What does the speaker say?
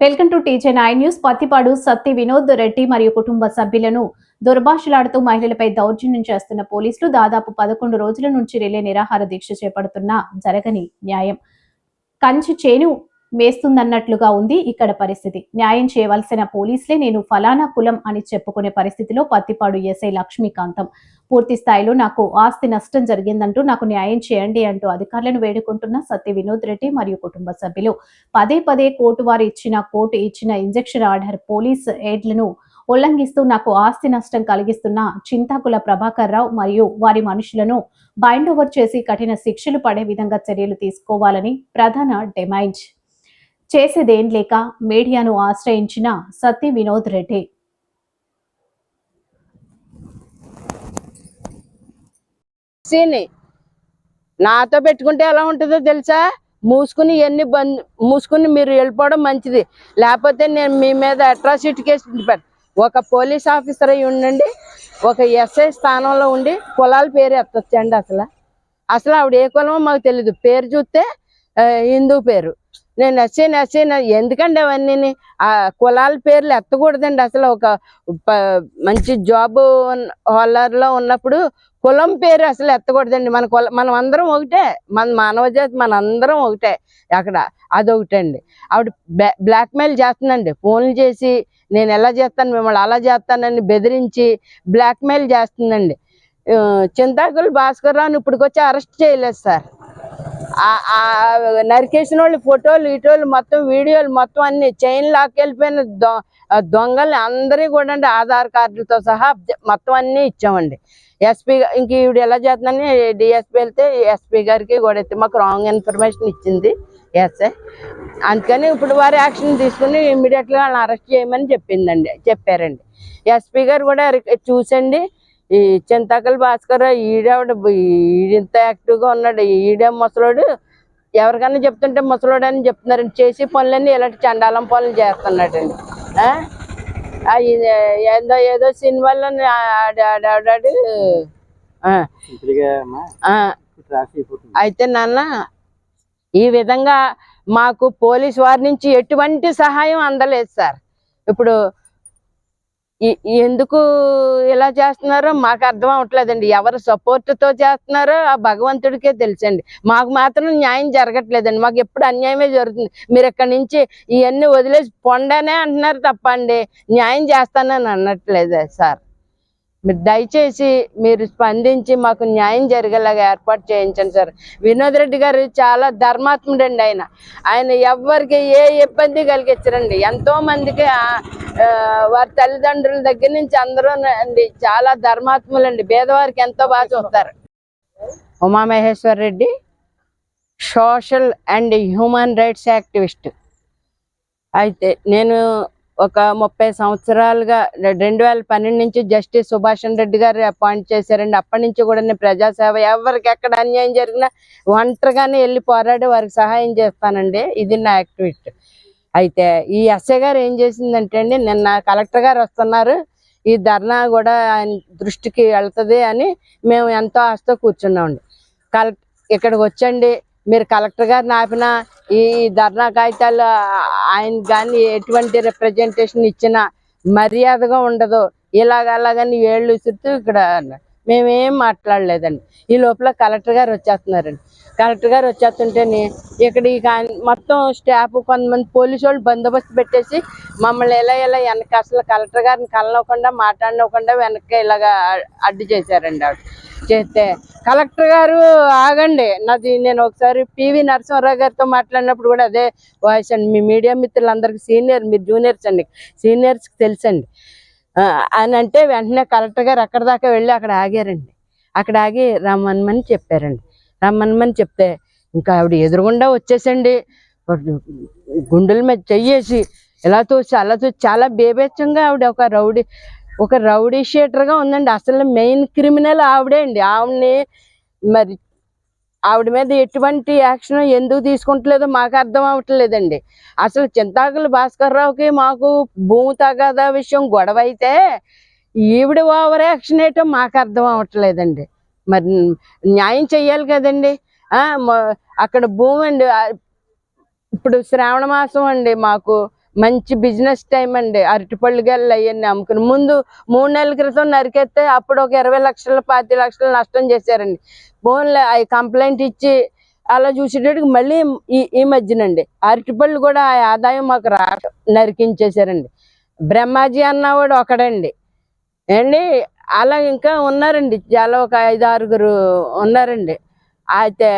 Welcome to TJ nine news. Pattipadu Satti Vinod Reddy మరియు కుటుంబ సభ్యులను దుర్భాషలాడుతూ మహిళలపై దౌర్జన్యం చేస్తున్న పోలీసులు దాదాపు పదకొండు రోజుల నుంచి రిలే నిరాహార దీక్ష చేపడుతున్న జరగని న్యాయం. కంచి చేను మేస్తుందన్నట్లుగా ఉంది ఇక్కడ పరిస్థితి. న్యాయం చేయవలసిన పోలీసులే నేను ఫలానా కులం అని చెప్పుకునే పరిస్థితిలో పత్తిపాడు ఎస్ఐ లక్ష్మీకాంతం. పూర్తి స్థాయిలో నాకు ఆస్తి నష్టం జరిగిందంటూ నాకు న్యాయం చేయండి అంటూ అధికారులను వేడుకుంటున్న సత్య వినోద్ రెడ్డి మరియు కుటుంబ సభ్యులు. పదే పదే కోర్టు వారు ఇచ్చిన కోర్టు ఇచ్చిన ఇంజెక్షన్ ఆర్డర్ పోలీస్ ఎయిడ్లను ఉల్లంఘిస్తూ నాకు ఆస్తి నష్టం కలిగిస్తున్న చింతాకుల ప్రభాకర్ రావు మరియు వారి మనుషులను బైండ్ ఓవర్ చేసి కఠిన శిక్షలు పడే విధంగా చర్యలు తీసుకోవాలని ప్రధాన డిమాండ్. చేసేదేం లేక మీడియాను ఆశ్రయించిన సత్య వినోద్ రెడ్డి. సీని నాతో పెట్టుకుంటే ఎలా ఉంటుందో తెలుసా? మూసుకుని ఎన్ని బంద్ మూసుకుని మీరు వెళ్ళిపోవడం మంచిది. లేకపోతే నేను మీ మీద అట్రాసిటీ కేసు పెట్టాను. ఒక పోలీస్ ఆఫీసర్ అయి ఉండండి ఒక ఎస్ఐ స్థానంలో ఉండి కులాల పేరు ఎత్తొచ్చండి అసలు. అసలు ఆవిడ ఏ కులమో మాకు తెలియదు పేరు చూస్తే హిందూ పేరు. నేను నచ్చే ఎస్సీ ఎందుకండి అవన్నీ ఆ కులాల పేర్లు ఎత్తకూడదండి. అసలు ఒక ప- మంచి జాబ్ హోల్డర్లో ఉన్నప్పుడు కులం పేరు అసలు ఎత్తకూడదండి. మన కుల మనం అందరం ఒకటే. మన మానవ జాతి మన అందరం ఒకటే అక్కడ. అదొకటండి. ఆవిడ బ్లాక్మెయిల్ చేస్తుందండి. ఫోన్లు చేసి నేను ఎలా చేస్తాను? మిమ్మల్ని అలా చేస్తానని బెదిరించి బ్లాక్మెయిల్ చేస్తుందండి. చింతాకులు భాస్కర్ రావుని ఇప్పటికొచ్చి అరెస్ట్ చేయలేదు సార్. నరికేసిన వాళ్ళు ఫోటోలు ఇటోళ్ళు మొత్తం వీడియోలు మొత్తం అన్ని చైన్ లాక్కెళ్ళిపోయిన దొ దొంగల్ని అందరి కూడా అండి ఆధార్ కార్డులతో సహా మొత్తం అన్నీ ఇచ్చామండి. ఎస్పీ ఇంక ఈవిడ ఎలా చేస్తుందని డిఎస్పీ వెళ్తే ఎస్పీ గారికి కూడా అయితే మాకు రాంగ్ ఇన్ఫర్మేషన్ ఇచ్చింది ఎస్ఐ అందుకని ఇప్పుడు వారు యాక్షన్ తీసుకుని ఇమ్మీడియట్గా వాళ్ళని అరెస్ట్ చేయమని చెప్పిందండి చెప్పారండి. ఎస్పీ గారు కూడా చూసండి ఈ చింతాకల్ భాస్కర్ ఈడేవాడు ఈడింత యాక్టివ్గా ఉన్నాడు. ఈడే ముసలోడు ఎవరికైనా చెప్తుంటే ముసలోడు అని చెప్తున్నారండి చేసి పనులన్నీ ఇలాంటి చండాలం పనులు చేస్తున్నాడండి. ఏదో ఏదో సినిమాలో ఆడి ఆడి ఆడాడు. అయితే నాన్న ఈ విధంగా మాకు పోలీస్ వారి నుంచి ఎటువంటి సహాయం అందలేదు సార్. ఇప్పుడు ఎందుకు ఇలా చేస్తున్నారో మాకు అర్థం అవట్లేదండి. ఎవరు సపోర్ట్తో తో చేస్తున్నారో ఆ భగవంతుడికే తెలుసండి. మాకు మాత్రం న్యాయం జరగట్లేదండి. మాకు ఎప్పుడు అన్యాయమే జరుగుతుంది. మీరు ఇక్కడి నుంచి ఇవన్నీ వదిలేసి పొండనే అంటున్నారు తప్ప అండి న్యాయం చేస్తానని అనట్లేదు సార్. మీరు దయచేసి మీరు స్పందించి మాకు న్యాయం జరిగేలాగా ఏర్పాటు చేయించండి సార్. వినోద్ రెడ్డి గారు చాలా ధర్మాత్ముడండి ఆయన. ఆయన ఎవ్వరికి ఏ ఇబ్బంది కలిగించరండి. ఎంతో మందికి వారి తల్లిదండ్రుల దగ్గర నుంచి అందరూ అండి చాలా ధర్మాత్ములండి. పేదవారికి ఎంతో బాగా చూస్తారు. Umamaheswar Reddy social and human rights activist. అయితే నేను ఒక ముప్పై సంవత్సరాలుగా రెండు వేల పన్నెండు నుంచి జస్టిస్ సుభాష్ రెడ్డి గారు అపాయింట్ చేశారండి. అప్పటి నుంచి కూడా నేను ప్రజాసేవ ఎవరికి ఎక్కడ అన్యాయం జరిగినా ఒంటరిగానే వెళ్ళి పోరాడి వారికి సహాయం చేస్తానండి. ఇది నా యాక్టివిటీ అయితే ఈ ఎస్ఐ గారు ఏం చేసిందంటే అండి నిన్న కలెక్టర్ గారు వస్తున్నారు. ఈ ధర్నా కూడా ఆయన దృష్టికి వెళ్తుంది అని మేము ఎంతో ఆశతో కూర్చున్నామండి. కలెక్ ఇక్కడికి వచ్చండి. మీరు కలెక్టర్ గారిని ఆపిన ఈ ధర్నా కాగితాలు ఆయన కానీ ఎటువంటి రిప్రజెంటేషన్ ఇచ్చినా మర్యాదగా ఉండదు. ఇలాగ అలాగని ఏళ్ళు విసురుతూ ఇక్కడ మేమేం మాట్లాడలేదండి. ఈ లోపల కలెక్టర్ గారు వచ్చేస్తున్నారండి. కలెక్టర్ గారు వచ్చేస్తుంటేనే ఇక్కడ మొత్తం స్టాఫ్ కొంతమంది పోలీసు వాళ్ళు బందోబస్తు పెట్టేసి మమ్మల్ని ఎలా ఎలా వెనక అసలు కలెక్టర్ గారిని కలవకుండా మాట్లాడకుండా వెనక్కి ఇలాగ అడ్డు చేశారండి ఆవిడ. చేస్తే కలెక్టర్ గారు ఆగండి. నాది నేను ఒకసారి పివి నరసింహారావు గారితో మాట్లాడినప్పుడు కూడా అదే వాయిస్ అండి. మీ మీడియా మిత్రులందరికీ సీనియర్ మీరు జూనియర్స్ అండి. సీనియర్స్కి తెలుసండి. అని అంటే వెంటనే కలెక్టర్ గారు అక్కడ దాకా వెళ్ళి అక్కడ ఆగారండి. అక్కడ ఆగి రమ్మనమని చెప్పారండి. రమ్మనమని చెప్తే ఇంకా ఆవిడ ఎదురుగుండా వచ్చేసండి. గుండెల మీద చెయ్యేసి ఇలా తోసి అలా తోసి చాలా బేబేచ్చంగా ఆవిడ ఒక రౌడీ ఒక రౌడీ షీటర్గా ఉందండి. అసలు మెయిన్ క్రిమినల్ ఆవిడే అండి. ఆవిడని మరి ఆవిడ మీద ఎటువంటి యాక్షన్ ఎందుకు తీసుకుంటలేదో మాకు అర్థం అవ్వట్లేదండి అసలు చింతాకులు భాస్కర్రావుకి మాకు భూమి తగాదా విషయం గొడవ అయితే ఈవిడ ఓవర్ యాక్షన్ ఏంటో మాకు అర్థం అవ్వట్లేదండి మరి న్యాయం చెయ్యాలి కదండి. ఆ, అక్కడ భూమి అండి ఇప్పుడు శ్రావణ మాసం అండి మాకు మంచి బిజినెస్ టైం అండి. అరటిపళ్ళు గెల్ల అవన్నీ అమ్ముకుని ముందు మూడు నెలల క్రితం నరికేస్తే అప్పుడు ఒక ఇరవై లక్షలు పాతి లక్షలు నష్టం చేశారండి. భూమిలో అవి కంప్లైంట్ ఇచ్చి అలా చూసేటట్టుకు మళ్ళీ ఈ ఈ మధ్యనండి. అరటిపళ్ళు కూడా ఆ ఆదాయం మాకు రా నరికించేశారండి. బ్రహ్మాజీ అన్నవాడు ఒకడండి. ఏండి అలా ఇంకా ఉన్నారండి. చాలా ఒక ఐదు ఆరుగురు ఉన్నారండి. అయితే